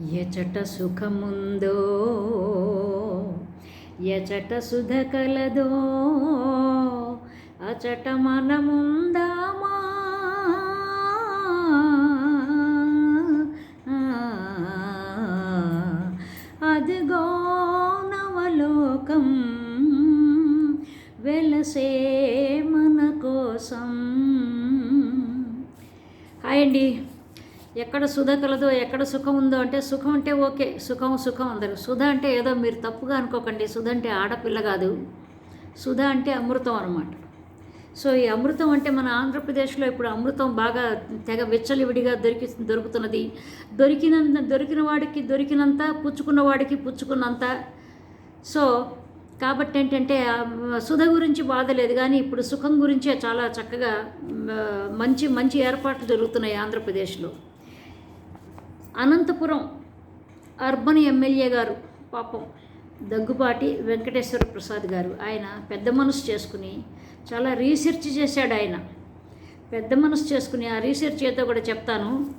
ఎచట సుఖముందో ఎచట సుధ కలదో అచట మనముందామా అదిగో నవలోకం వెలసే మన కోసం. హాయ్ అండి. ఎక్కడ సుధ కలదో ఎక్కడ సుఖం ఉందో అంటే సుఖం అంటే ఓకే సుఖం సుఖం అందరు. సుధ అంటే ఏదో మీరు తప్పుగా అనుకోకండి సుధ అంటే ఆడపిల్ల కాదు. సుధ అంటే అమృతం అనమాట సో ఈ అమృతం అంటే మన ఆంధ్రప్రదేశ్లో ఇప్పుడు అమృతం బాగా తెగ విచ్చలివిడిగా దొరికి దొరుకుతున్నది. దొరికినంత దొరికిన వాడికి దొరికినంత పుచ్చుకున్న వాడికి పుచ్చుకున్నంత. సో కాబట్టి ఏంటంటే సుధ గురించి బాధ లేదు. కానీ ఇప్పుడు సుఖం గురించే చాలా చక్కగా మంచి మంచి ఏర్పాట్లు జరుగుతున్నాయి ఆంధ్రప్రదేశ్లో. అనంతపురం అర్బన్ ఎమ్మెల్యే గారు పాపం దగ్గుపాటి వెంకటేశ్వర ప్రసాద్ గారు. ఆయన పెద్ద మనసు చేసుకుని చాలా రీసెర్చ్ చేశాడు ఆయన. పెద్ద మనసు చేసుకుని ఆ రీసెర్చ్ ఏదో కూడా చెప్తాను.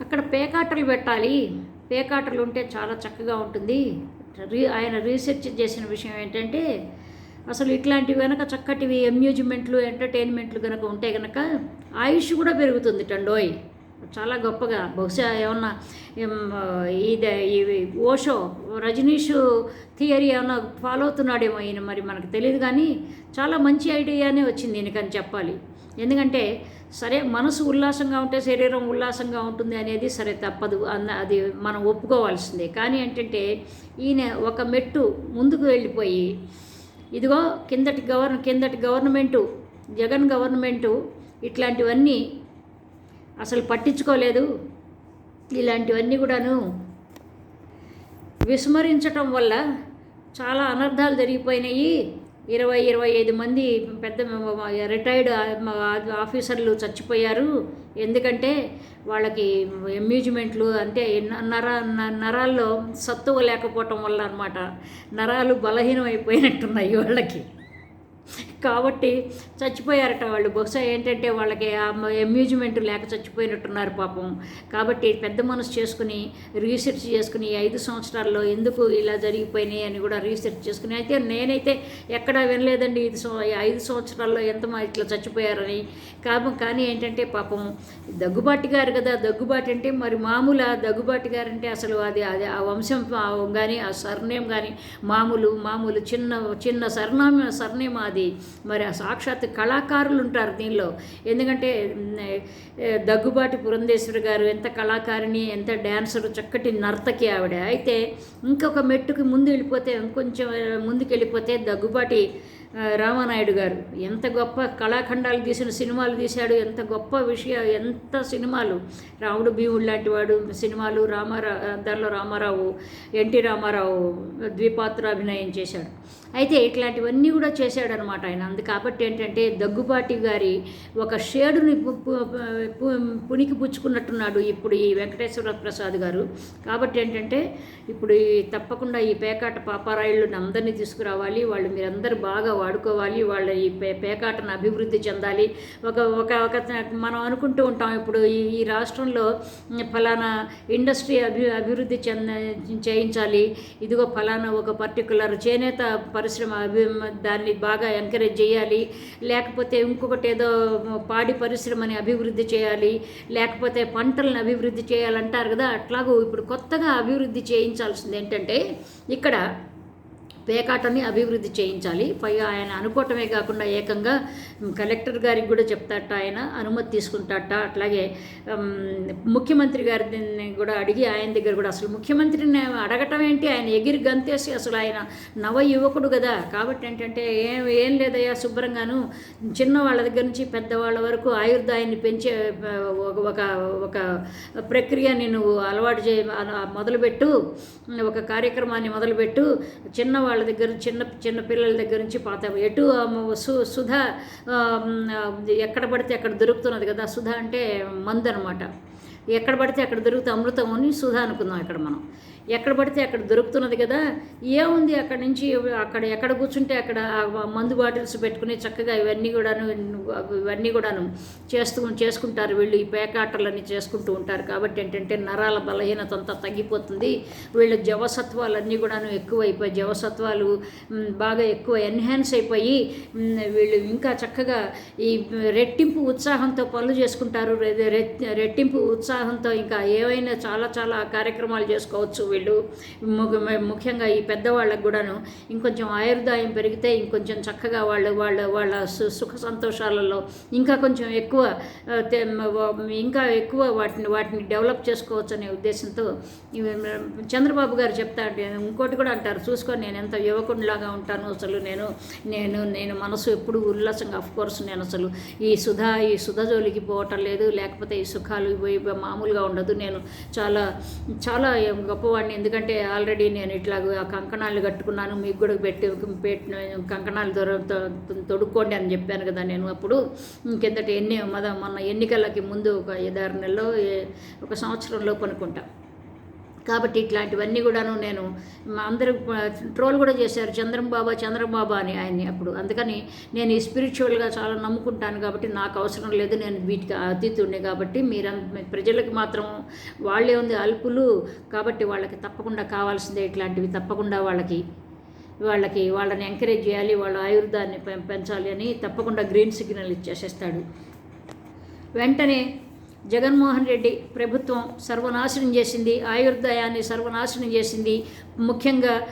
అక్కడ పేకాటలు పెట్టాలి. పేకాటలు ఉంటే చాలా చక్కగా ఉంటుంది. రీ ఆయన రీసెర్చ్ చేసిన విషయం ఏంటంటే అసలు ఇట్లాంటివి కనుక చక్కటివి అమ్యూజ్మెంట్లు ఎంటర్టైన్మెంట్లు కనుక ఉంటే కనుక ఆయుష్ కూడా పెరుగుతుంది టండోయ్. చాలా గొప్పగా. బహుశా ఏమన్నా ఇది ఓషో రజనీష్ థియరీ ఏమన్నా ఫాలో అవుతున్నాడేమో ఈయన మరి మనకు తెలియదు కానీ చాలా మంచి ఐడియానే వచ్చింది ఈయనకని చెప్పాలి. ఎందుకంటే సరే మనసు ఉల్లాసంగా ఉంటే శరీరం ఉల్లాసంగా ఉంటుంది అనేది సరే తప్పదు అన్న అది మనం ఒప్పుకోవాల్సిందే. కానీ ఏంటంటే ఈయన ఒక మెట్టు ముందుకు వెళ్ళిపోయి ఇదిగో కిందటి గవర్న కిందటి గవర్నమెంటు జగన్ గవర్నమెంటు ఇట్లాంటివన్నీ అసలు పట్టించుకోలేదు. ఇలాంటివన్నీ కూడాను విస్మరించటం వల్ల చాలా అనర్థాలు జరిగిపోయినాయి. ఇరవై ఇరవై ఐదు మంది పెద్ద రిటైర్డ్ ఆఫీసర్లు చచ్చిపోయారు. ఎందుకంటే వాళ్ళకి అమ్యూజ్మెంట్లు అంటే నర నరాల్లో సత్తువ లేకపోవటం వల్ల అనమాట నరాలు బలహీనం అయిపోయినట్టున్నాయి వాళ్ళకి. కాబట్టి చచ్చిపోయారట వాళ్ళు. బహుశా ఏంటంటే వాళ్ళకి అమ్యూజ్మెంట్ లేక చచ్చిపోయినట్టున్నారు పాపం. కాబట్టి పెద్ద మనసు చేసుకుని రీసెర్చ్ చేసుకుని ఐదు సంవత్సరాల్లో ఎందుకు ఇలా జరిగిపోయినాయి అని కూడా రీసెర్చ్ చేసుకుని అయితే నేనైతే ఎక్కడా వినలేదండి. ఇది ఐదు సంవత్సరాల్లో ఎంతమంది ఇట్లా చచ్చిపోయారని. కాపం కానీ ఏంటంటే పాపం దగ్గుబాటి గారు కదా దగ్గుబాటి అంటే మరి మామూలు ఆ దగ్గుబాటి గారు అంటే అసలు అది అది ఆ వంశం కానీ ఆ సర్నేమ్ కానీ మామూలు మామూలు చిన్న చిన్న సర్నామ సర్నేమ్ అది. మరి ఆ సాక్షాత్ కళాకారులు ఉంటారు దీనిలో. ఎందుకంటే దగ్గుబాటి పురంధేశ్వరి గారు ఎంత కళాకారిణి ఎంత డ్యాన్సర్ చక్కటి నర్తకి ఆవిడ. అయితే ఇంకొక మెట్టుకు ముందు వెళ్ళిపోతే ఇంకొంచెం ముందుకు వెళ్ళిపోతే దగ్గుబాటి రామానాయుడు గారు. ఎంత గొప్ప కళాఖండాలు తీసిన సినిమాలు తీశాడు ఎంత గొప్ప విషయ ఎంత సినిమాలు. రాముడు భీముడు లాంటి వాడు సినిమాలు రామారావు దానిలో రామారావు ఎన్టీ రామారావు ద్విపాత్ర అభినయం చేశాడు. అయితే ఇట్లాంటివన్నీ కూడా చేశాడనమాట ఆయన. అందు కాబట్టి ఏంటంటే దగ్గుబాటి గారి ఒక షేడుని పునికి పుచ్చుకున్నట్టున్నాడు ఇప్పుడు ఈ వెంకటేశ్వర ప్రసాద్ గారు. కాబట్టి ఏంటంటే ఇప్పుడు ఈ తప్పకుండా ఈ పేకాట పాపారాయుళ్ళని అందరినీ తీసుకురావాలి వాళ్ళు మీరందరూ బాగా వాడుకోవాలి వాళ్ళ ఈ పే పేకాటను అభివృద్ధి చెందాలి. ఒక ఒక ఒక మనం అనుకుంటూ ఉంటాం ఇప్పుడు ఈ ఈ రాష్ట్రంలో ఫలానా ఇండస్ట్రీ అభి అభివృద్ధి చెంద చేయించాలి. ఇదిగో ఫలానా ఒక పర్టికులర్ చేనేత పరిశ్రమ అభి దాన్ని బాగా ఎంకరేజ్ చేయాలి. లేకపోతే ఇంకొకటి ఏదో పాడి పరిశ్రమని అభివృద్ధి చేయాలి. లేకపోతే పంటలను అభివృద్ధి చేయాలంటారు కదా అట్లాగూ ఇప్పుడు కొత్తగా అభివృద్ధి చేయించాల్సింది ఏంటంటే ఇక్కడ పేకాటని అభివృద్ధి చేయించాలి. పైగా ఆయన అనుకోవటమే కాకుండా ఏకంగా కలెక్టర్ గారికి కూడా చెప్తాట ఆయన అనుమతి తీసుకుంటాట. అట్లాగే ముఖ్యమంత్రి గారిని కూడా అడిగి ఆయన దగ్గర కూడా అసలు ముఖ్యమంత్రిని అడగటం ఏంటి? ఆయన ఎగిరి గంతేసి అసలు ఆయన నవ యువకుడు కదా. కాబట్టి ఏంటంటే ఏం ఏం లేదయ్యా శుభ్రంగాను. చిన్న వాళ్ళ దగ్గర నుంచి పెద్దవాళ్ళ వరకు ఆయుర్దాయాన్ని పెంచే ఒక ఒక ఒక ప్రక్రియని నువ్వు అలవాటు చే మొదలుపెట్టు. ఒక కార్యక్రమాన్ని మొదలుపెట్టు. చిన్నవాళ్ళ వాళ్ళ దగ్గర చిన్న చిన్న పిల్లల దగ్గర నుంచి పాత ఎటు సు సుధా ఎక్కడ పడితే అక్కడ దొరుకుతున్నది కదా సుధా అంటే మందు అనమాట ఎక్కడ పడితే అక్కడ దొరికితే అమృతం అని సుధా అనుకుందాం ఇక్కడ మనం. ఎక్కడ పడితే అక్కడ దొరుకుతున్నది కదా ఏముంది అక్కడ నుంచి అక్కడ ఎక్కడ కూర్చుంటే అక్కడ మందు బాటిల్స్ పెట్టుకుని చక్కగా ఇవన్నీ కూడాను ఇవన్నీ కూడాను చేస్తూ చేసుకుంటారు వీళ్ళు. ఈ పేకాటలన్నీ చేసుకుంటూ ఉంటారు కాబట్టి ఏంటంటే నరాల బలహీనత అంతా తగ్గిపోతుంది. వీళ్ళ జవసత్వాలన్నీ కూడాను ఎక్కువైపోయి జవసత్వాలు బాగా ఎక్కువ ఎన్హాన్స్ అయిపోయి వీళ్ళు ఇంకా చక్కగా ఈ రెట్టింపు ఉత్సాహంతో పనులు చేసుకుంటారు. రె- ఉత్సాహం ఉత్సాహంతో ఇంకా ఏవైనా చాలా చాలా కార్యక్రమాలు చేసుకోవచ్చు వీళ్ళు. ము- ముఖ్యంగా ఈ పెద్దవాళ్ళకు కూడాను ఇంకొంచెం ఆయుర్దాయం పెరిగితే ఇంకొంచెం చక్కగా వాళ్ళు వాళ్ళ వాళ్ళ సు- సుఖ సంతోషాలలో ఇంకా కొంచెం ఎక్కువ ఇంకా ఎక్కువ వాటిని వాటిని డెవలప్ చేసుకోవచ్చు అనే ఉద్దేశంతో చంద్రబాబు గారు చెప్తా అంటే ఇంకోటి కూడా అంటారు. చూసుకొని నేను ఎంత యువకుడిలాగా ఉంటాను అసలు. నేను నేను నేను మనసు ఎప్పుడు ఉల్లాసంగా అఫ్ కోర్స్ నేను అసలు ఈ సుధా ఈ సుధ జోలికి పోవటం లేదు. లేకపోతే ఈ సుఖాలు మామూలుగా ఉండదు. నేను చాలా చాలా గొప్పవాడిని. ఎందుకంటే ఆల్రెడీ నేను ఇట్లా ఆ కంకణాలు కట్టుకున్నాను. మీకు కూడా పెట్టి పెట్టిన కంకణాలు తొ- తొడుక్కోండి అని చెప్పాను కదా నేను అప్పుడు. కిందట ఎన్ని మొద మొన్న ఎన్నికలకి ముందు ఒక ఐదారు నెలలో ఒక సంవత్సరంలో పనుకుంటాను కాబట్టి ఇట్లాంటివన్నీ కూడాను నేను అందరూ ట్రోల్ కూడా చేశారు చంద్రబాబా చంద్రబాబా అని ఆయన్ని అప్పుడు. అందుకని నేను ఈ స్పిరిచువల్గా చాలా నమ్ముకుంటాను కాబట్టి నాకు అవసరం లేదు నేను వీటికి అతీతుడిని కాబట్టి మీరు ప్రజలకు మాత్రం వాళ్ళే ఉంది అల్పులు కాబట్టి వాళ్ళకి తప్పకుండా కావాల్సిందే ఇట్లాంటివి తప్పకుండా వాళ్ళకి వాళ్ళకి వాళ్ళని ఎంకరేజ్ చేయాలి వాళ్ళ ఆయుర్దాన్ని పెంచాలి అని తప్పకుండా గ్రీన్ సిగ్నల్ ఇచ్చేసేస్తాడు. వెంటనే జగన్మోహన్ రెడ్డి ప్రభుత్వం సర్వనాశనం చేసింది ఆయుర్దాయాన్ని సర్వనాశనం చేసింది. ముఖ్యంగా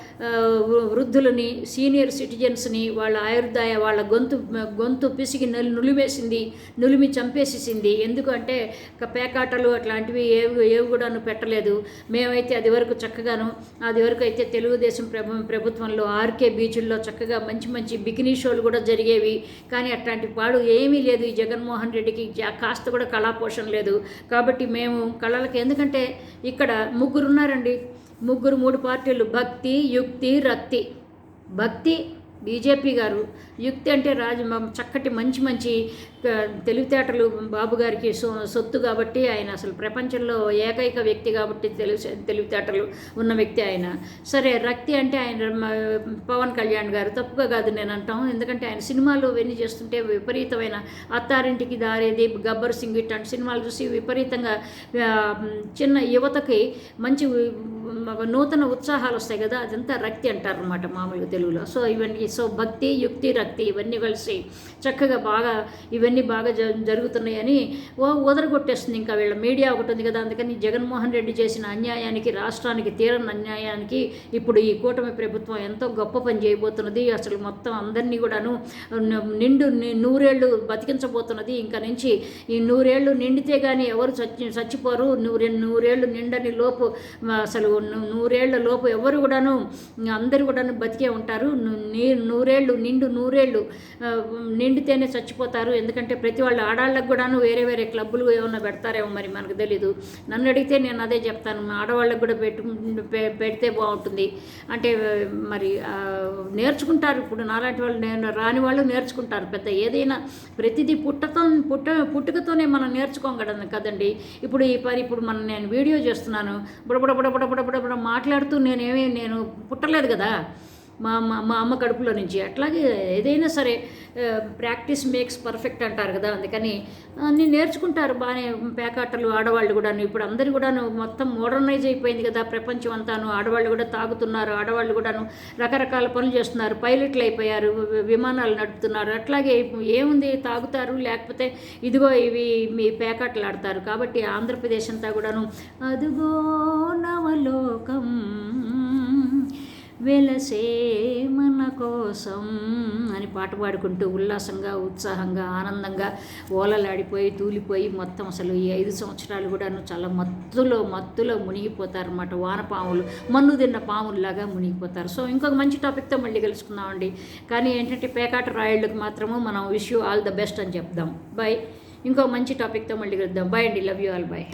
వృద్ధులని సీనియర్ సిటిజన్స్ని వాళ్ళ ఆయుర్దాయ వాళ్ళ గొంతు గొంతు పిసికి నలు నులిమేసింది నులిమి చంపేసేసింది. ఎందుకంటే పేకాటలు అట్లాంటివి ఏవి ఏవి కూడాను పెట్టలేదు. మేమైతే అది వరకు చక్కగాను అది వరకు అయితే తెలుగుదేశం ప్రభు ప్రభుత్వంలో ఆర్కే బీచ్ల్లో చక్కగా మంచి మంచి బికినీ షోలు కూడా జరిగేవి. కానీ అట్లాంటి పాడు ఏమీ లేదు ఈ జగన్మోహన్ రెడ్డికి. జా- కాస్త కూడా కళాపోషణ లేదు కాబట్టి మేము కళలకి ఎందుకంటే ఇక్కడ ముగ్గురు ఉన్నారండి ముగ్గురు మూడు పార్టీలు. భక్తి యుక్తి రక్తి భక్తి బీజేపీ గారు యుక్తి అంటే రాజు చక్కటి మంచి మంచి తెలివితేటలు బాబు గారికి సో సొత్తు కాబట్టి ఆయన అసలు ప్రపంచంలో ఏకైక వ్యక్తి కాబట్టి తెలివి తెలివితేటలు ఉన్న వ్యక్తి ఆయన. సరే రక్తి అంటే ఆయన పవన్ కళ్యాణ్ గారు. తప్పుగా కాదు నేను అంటాం. ఎందుకంటే ఆయన సినిమాలు ఇవన్నీ చేస్తుంటే విపరీతమైన అత్తారింటికి దారేది గబ్బర్ సింగ్ ఇట్లాంటి సినిమాలు చూసి విపరీతంగా చిన్న యువతకి మంచి నూతన ఉత్సాహాలు వస్తాయి కదా అదంతా రక్తి అంటారు అనమాట మామూలుగా తెలుగులో. సో ఇవన్నీ సో భక్తి యుక్తి రక్తి ఇవన్నీ కలిసి చక్కగా బాగా ఇవన్నీ బాగా జ జరుగుతున్నాయని ఓ వదరగొట్టేస్తుంది ఇంకా వీళ్ళ మీడియా ఒకటి ఉంది కదా అందుకని జగన్మోహన్ రెడ్డి చేసిన అన్యాయానికి రాష్ట్రానికి తీరని అన్యాయానికి ఇప్పుడు ఈ కూటమి ప్రభుత్వం ఎంతో గొప్ప పని చేయబోతున్నది. అసలు మొత్తం అందరినీ కూడాను నిండు నూరేళ్ళు బతికించబోతున్నది. ఇంకా నుంచి ఈ నూరేళ్ళు నిండితే కానీ ఎవరు చచ్చి చచ్చిపోరు. నూరే నూరేళ్ళు నిండని లోపు అసలు నూరేళ్ళ లోపు ఎవరు కూడాను అందరూ కూడాను బతికే ఉంటారు. నీ నూరేళ్ళు నిండు నూరేళ్ళు నిండితేనే చచ్చిపోతారు. ఎందుకంటే ప్రతి వాళ్ళ ఆడాళ్ళకు కూడాను వేరే వేరే క్లబ్బులు ఏమైనా పెడతారేమో మరి మనకు తెలీదు. నన్ను అడిగితే నేను అదే చెప్తాను. ఆడవాళ్ళకు కూడా పెట్టు పె- పెడితే బాగుంటుంది. అంటే మరి నేర్చుకుంటారు. ఇప్పుడు నాలాంటి వాళ్ళు నేను రాని వాళ్ళు నేర్చుకుంటారు. పెద్ద ఏదైనా ప్రతిదీ పుట్టతో పుట్ట పుట్టుకతోనే మనం నేర్చుకోం కదండి. ఇప్పుడు ఈ పని ఇప్పుడు మనం నేను వీడియో చేస్తున్నాను. బుడబుడ బుడబుడ బుడబుడ అప్పుడప్పుడు మాట్లాడుతూ నేనేమి నేను పుట్టలేదు కదా. మా అమ్మ మా అమ్మ కడుపులో నుంచి. అట్లాగే ఏదైనా సరే ప్రాక్టీస్ మేక్స్ పర్ఫెక్ట్ అంటారు కదా అందుకని అన్నీ నేర్చుకుంటారు బాగానే. పేకాటలు ఆడవాళ్ళు కూడాను. ఇప్పుడు అందరు కూడాను మొత్తం మోడర్నైజ్ అయిపోయింది కదా ప్రపంచం అంతాను. ఆడవాళ్ళు కూడా తాగుతున్నారు ఆడవాళ్ళు కూడాను రకరకాల పనులు చేస్తున్నారు. పైలట్లు అయిపోయారు విమానాలు నడుపుతున్నారు. అట్లాగే ఏముంది తాగుతారు లేకపోతే ఇదిగో ఇవి మీ పేకాటలు ఆడతారు. కాబట్టి ఆంధ్రప్రదేశ్ అంతా కూడాను అదుగో నవలోకం. వెలసే మన కోసం అని పాట పాడుకుంటూ ఉల్లాసంగా ఉత్సాహంగా ఆనందంగా ఓలలాడిపోయి తూలిపోయి మొత్తం అసలు ఈ ఐదు సంవత్సరాలు కూడాను చాలా మత్తులో మత్తులో మునిగిపోతారన్నమాట. వానపాములు మన్ను తిన్న పాముల్లాగా మునిగిపోతారు. సో ఇంకొక మంచి టాపిక్తో మళ్ళీ కలుసుకుందామండి. కానీ ఏంటంటే పేకాట రాయళ్ళకు మాత్రము మనం wish you all the best అని చెప్దాం. బాయ్ ఇంకో మంచి టాపిక్తో మళ్ళీ కలుద్దాం. బాయ్ అండి. Love you all. బాయ్